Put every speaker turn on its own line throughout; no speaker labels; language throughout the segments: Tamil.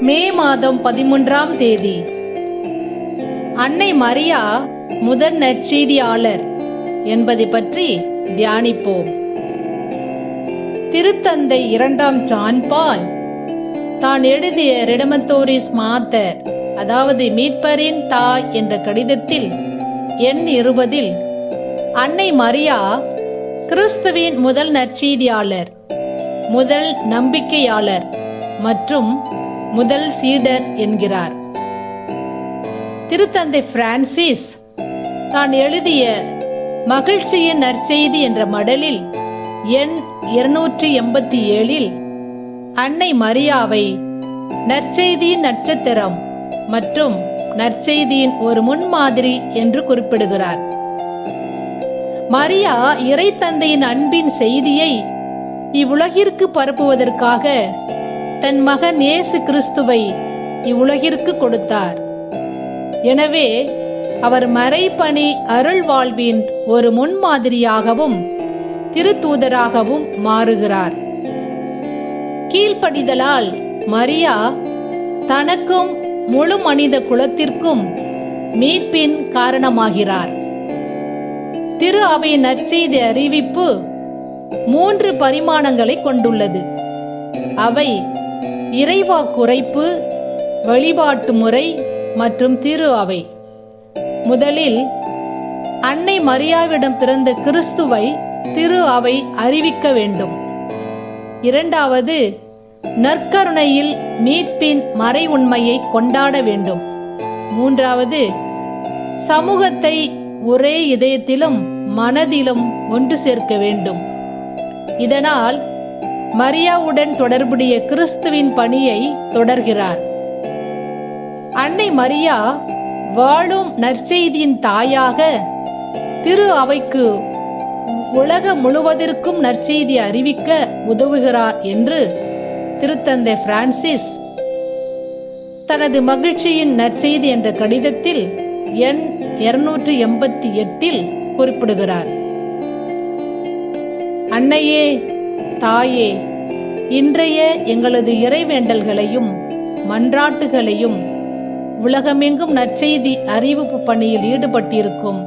மே மாதம் பதிமூன்றாம் தேதி. அன்னை மரியா முதல் நற்செய்தியாளர் என்பதை பற்றி தியானிப்போம். திருத்தந்தை இரண்டாம் சான்பால் தான் எழுதிய ரெடமத்தோரிஸ் மாத்தர் அதாவது மீட்பரின் தாய் என்ற கடிதத்தில் எண் இருபதில் அன்னை மரியா கிறிஸ்துவின் முதல் நற்செய்தியாளர் முதல் நம்பிக்கையாளர் மற்றும் முதல் சீடர் என்கிறார். திருத்தந்தை பிரான்சிஸ் தான் எழுதிய மகிழ்ச்சியின் நற்செய்தி என்ற மடலில் எண் இருநூற்றி எண்பத்தி ஏழில் அன்னை மரியாவை நற்செய்தியின் நட்சத்திரம் மற்றும் நற்செய்தியின் ஒரு முன்மாதிரி என்று குறிப்பிடுகிறார். மரியா இறை தந்தையின் அன்பின் செய்தியை இவ்வுலகிற்கு பரப்புவதற்காக தன் மகன் இயேசு கிறிஸ்துவை இவ்வுலகிற்கு கொடுத்தார். எனவே அவர் மறைபணி அருள் வாழ்வின் ஒரு முன்மாதிரியாகவும் திருத்தூதராகவும் மாறுகிறார். கீழ்ப்படிதலால் மரியா தனக்கும் முழு மனித குலத்திற்கும் மீட்பின் காரணமாகிறார். திரு அவை நற்செய்தி அறிவிப்பு மூன்று பரிமாணங்களை கொண்டுள்ளது. அவை இறைவா குறைப்பு வழிபாட்டு முறை மற்றும் திரு அவை. முதலில் அன்னை மரியாவிடம் பிறந்த கிறிஸ்துவை திரு அவை அறிவிக்க வேண்டும். இரண்டாவது நற்கருணையில் மீட்பின் மறை உண்மையை கொண்டாட வேண்டும். மூன்றாவது சமூகத்தை ஒரே இதயத்திலும் மனதிலும் ஒன்று சேர்க்க வேண்டும். இதனால் மரியாவுடன் தொடர்புடைய கிறிஸ்துவின் பணியை தொடர்கிறார். அன்னை மரியா வாழும் நற்செய்தியின் தாயாக திரு அவைக்கு உலக முழுவதற்கும் நற்செய்தி அறிவிக்க உதவுகிறார் என்று திருத்தந்தை பிரான்சிஸ் தனது மகிழ்ச்சியின் நற்செய்தி என்ற கடிதத்தில் எண் இருநூற்றி எண்பத்தி எட்டில் குறிப்பிடுகிறார். அன்னையே தாயே இன்றைய எங்களது இறைவேண்டல்களையும் மன்றாட்டுகளையும் உலகமெங்கும் நற்செய்தி அறிவிப்பு பணியில் ஈடுபட்டிருக்கும்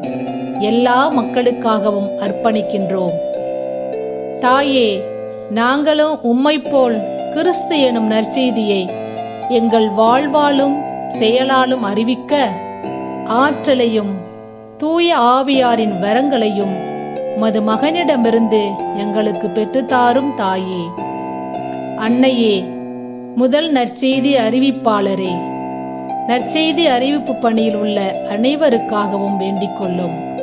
எல்லா மக்களுக்காகவும் அர்ப்பணிக்கின்றோம். தாயே நாங்களும் உம்மை போல் கிறிஸ்து எனும் நற்செய்தியை எங்கள் வாழ்வாலும் செயலாலும் அறிவிக்க ஆற்றலையும் தூய ஆவியாரின் வரங்களையும் உமது மகனிடமிருந்து எங்களுக்கு பெற்றுத்தாரும் தாயே. அன்னையே முதல் நற்செய்தி அறிவிப்பாளரே. நற்செய்தி அறிவிப்பு பணியில் உள்ள அனைவருக்காகவும் வேண்டிக் கொள்ளும்